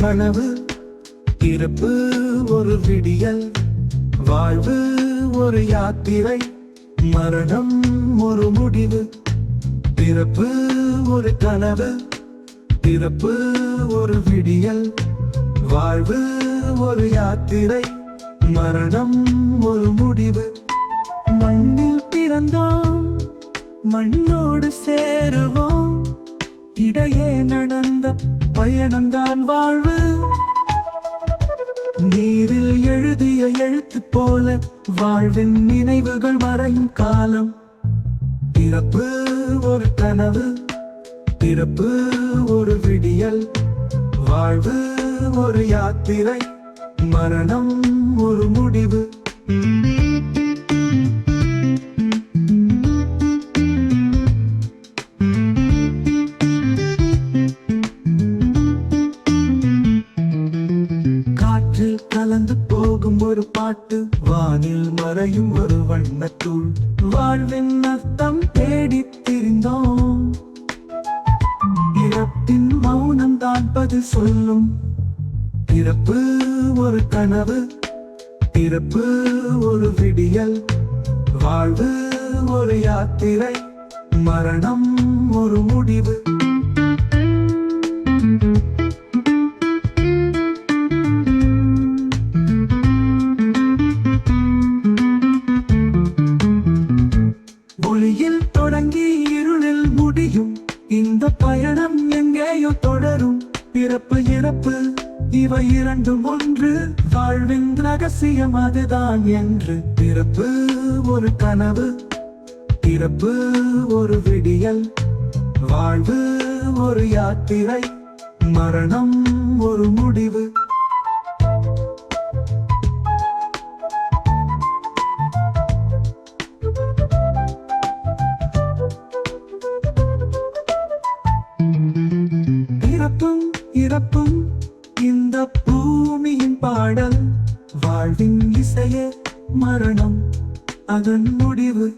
கனவு பிறப்பு ஒரு விடியல் வாழ்வு ஒரு யாத்திரை மரணம் ஒரு முடிவு பிறப்பு ஒரு கனவு பிறப்பு ஒரு விடியல் வாழ்வு ஒரு யாத்திரை மரணம் ஒரு முடிவு. மண்ணில் பிறந்தோம் மண்ணோடு சேருவோம் இடையே நடந்த பயணம்தான் வாழ்வு. நீரில் எழுதிய எழுத்து போல வாழ்வின் நினைவுகள் மறையும் காலம். பிறப்பு ஒரு கனவு பிறப்பு ஒரு விடியல். வாழ்வு ஒரு யாத்திரை மரணம் ஒரு முடிவு. கலந்து போகும் ஒரு பாட்டு. வானில் மறையும் ஒரு வண்ணத்தூள். வாழ்வின் அர்த்தம் தேடி திரிந்தோம். இறப்பின் மௌனம் தான் சொல்லும். பிறப்பு ஒரு கனவு. பிறப்பு ஒரு விடியல். வாழ்வு ஒரு யாத்திரை. மரணம் ஒரு முடிவு. இவை இரண்டும் ஒன்று. வாழ்வின் ரகசியம் அதுதான் என்று. பிறப்பு ஒரு கனவு பிறப்பு ஒரு விடியல். வாழ்வு ஒரு யாத்திரை மரணம் ஒரு முடிவு. பிறப்பும் இறப்பும் வாழ்வின் இசையே மரணம். அதன் முடிவு.